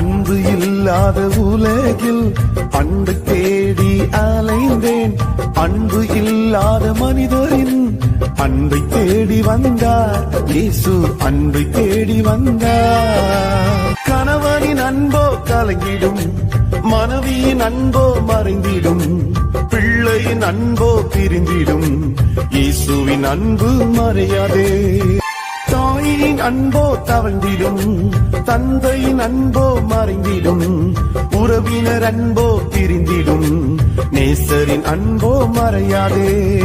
அன்பு இல்லாத உலகில் அன்பு தேடி அலைந்தேன். அன்பு இல்லாத மனிதரின் அன்பை தேடி வந்தார். இயேசு அன்பை தேடி வந்தார். கணவனின் அன்போ கலங்கிடும் மனைவியின் அன்போ மறைந்திடும் பிள்ளையின் அன்போ பிரிந்திடும். இயேசுவின் அன்பு மறையாதே. தாயின் அன்போ தவழ்ந்திடும். தந்தையின் அன்போ மறைந்திடும். உறவினர் அன்போ பிரிந்திடும். நேசரின் அன்போ மறையாதே.